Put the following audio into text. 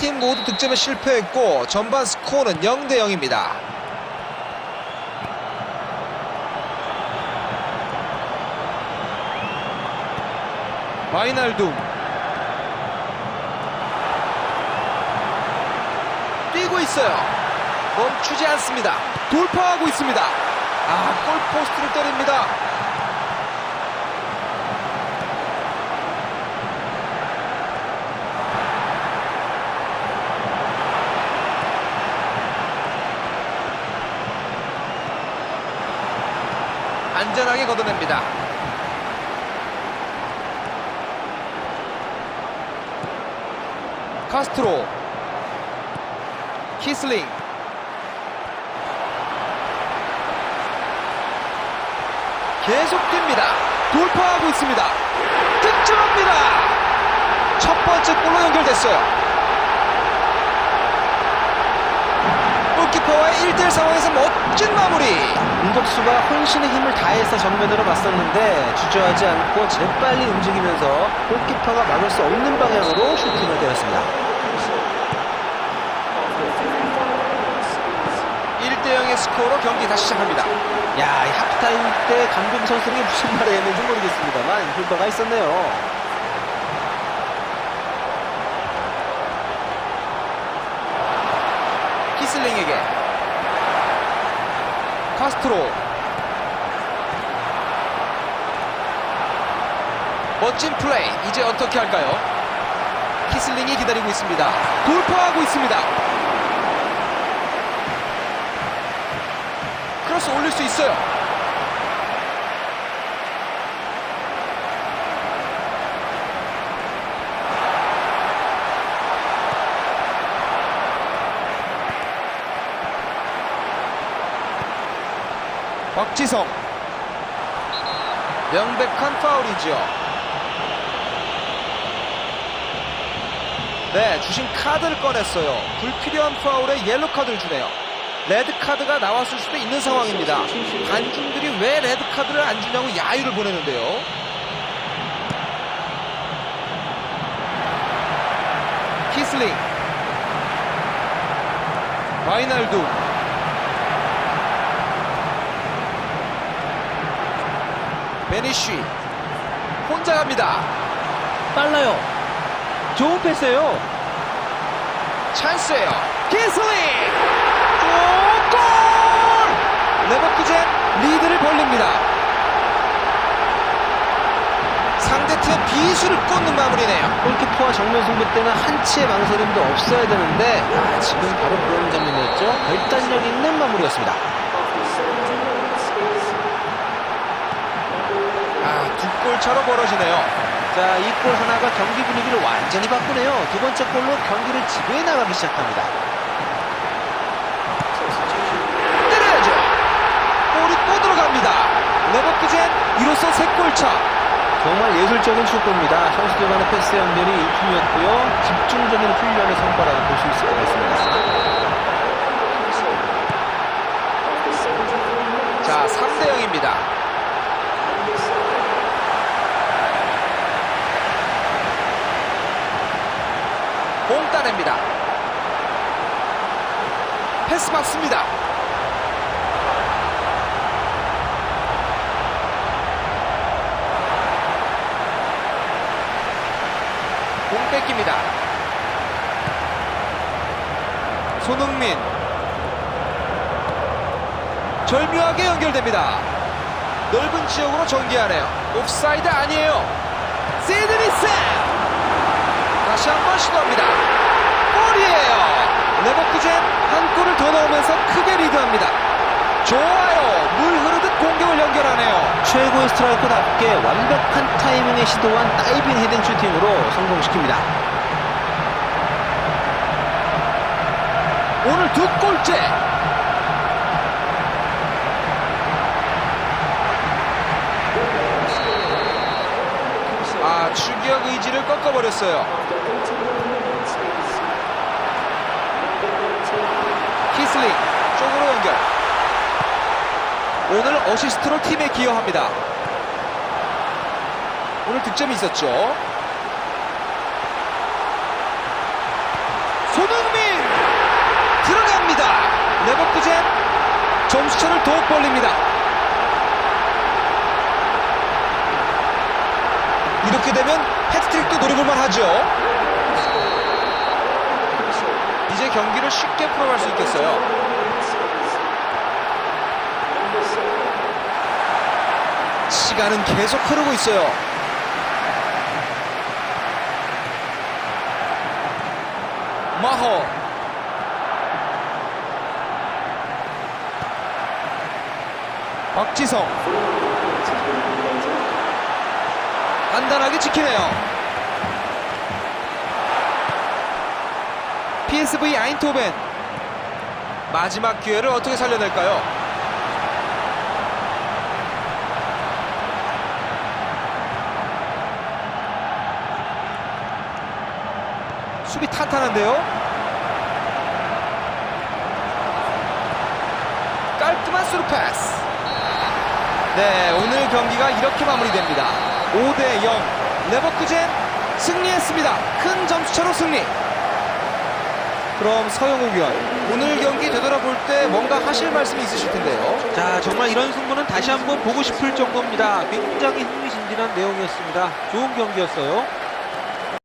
팀 모두 득점에 실패했고 전반 스코어는 0대 0입니다. 마이날둠 뛰고 있어요. 멈추지 않습니다. 돌파하고 있습니다. 아, 골포스트를 때립니다. 안전하게 걷어냅니다. 카스트로 키슬링 계속 뜁니다. 돌파하고 있습니다. 득점합니다. 첫 번째 골로 연결됐어요. 골키퍼와의 1대1 상황에서 멋진 마무리. 공격수가 혼신의 힘을 다해서 정면으로 맞섰는데 주저하지 않고 재빨리 움직이면서 골키퍼가 막을 수 없는 방향으로 슈팅을 때렸습니다. 1대 0의 스코어로 경기 다시 시작합니다. 야, 이 하프타임 때 감독 선수에게 무슨 말을 했는지 모르겠습니다만 효과가 있었네요. 키슬링에게 카스트로 멋진 플레이 이제 어떻게 할까요? 키슬링이 기다리고 있습니다. 돌파하고 있습니다. 크로스 올릴 수 있어요. 박지성 명백한 파울이죠. 네, 주신 카드를 꺼냈어요. 불필요한 파울에 옐로 카드를 주네요. 레드 카드가 나왔을 수도 있는 상황입니다. 관중들이 왜 레드 카드를 안 주냐고 야유를 보내는데요. 키슬링 마이날두 베니쉬 혼자 갑니다. 빨라요. 좋은 패스예요. 찬스예요. 키슬링 골! 레버쿠젠 리드를 벌립니다. 상대팀의 비수를 꽂는 마무리네요. 골키퍼와 정면 승부 때는 한치의 망설임도 없어야 되는데 야, 지금 바로 그런 장면이었죠. 결단력 있는 마무리였습니다. 아, 두 골 차로 벌어지네요. 자, 이 골 하나가 경기 분위기를 완전히 바꾸네요. 두 번째 골로 경기를 지배해 나가기 시작합니다. 때려야죠. 골이 또 들어갑니다. 레버쿠젠 이로써 세 골 차. 정말 예술적인 축구입니다. 선수들 간의 패스 연결이 일품이었고요. 집중적인 훈련의 성과라고 볼 수 있을 것 같습니다. 자, 3대 0입니다. 공 따냅니다. 패스 막습니다. 공 뺏깁니다. 손흥민 절묘하게 연결됩니다. 넓은 지역으로 전개하네요. 옵사이드 아니에요. 시드니스! 다시 한번 시도합니다. 골이에요. 레버쿠젠 한 골을 더 넣으면서 크게 리드합니다. 좋아요. 물 흐르듯 공격을 연결하네요. 최고의 스트라이커답게 완벽한 타이밍에 시도한 다이빙 헤딩 슈팅으로 성공시킵니다. 오늘 두 골째. 아, 추기혁 의지를 꺾어버렸어요. 키슬링 쪽으로 연결. 오늘 어시스트로 팀에 기여합니다. 오늘 득점이 있었죠. 손흥민 들어갑니다. 레버쿠젠 점수차를 더욱 벌립니다. 이렇게 되면 해트트릭도 노려볼만 하죠. 경기를 쉽게 풀어갈 수 있겠어요. 시간은 계속 흐르고 있어요. 마호 박지성 단단하게 지키네요. PSV 아인토벤 마지막 기회를 어떻게 살려낼까요? 수비 탄탄한데요. 깔끔한 스루 패스. 네, 오늘 경기가 이렇게 마무리됩니다. 5대 0. 레버쿠젠 승리했습니다. 큰 점수차로 승리. 그럼 서영욱 위원, 오늘 경기 되돌아볼 때 뭔가 하실 말씀이 있으실 텐데요. 자, 정말 이런 승부는 다시 한번 보고 싶을 정도입니다. 굉장히 흥미진진한 내용이었습니다. 좋은 경기였어요.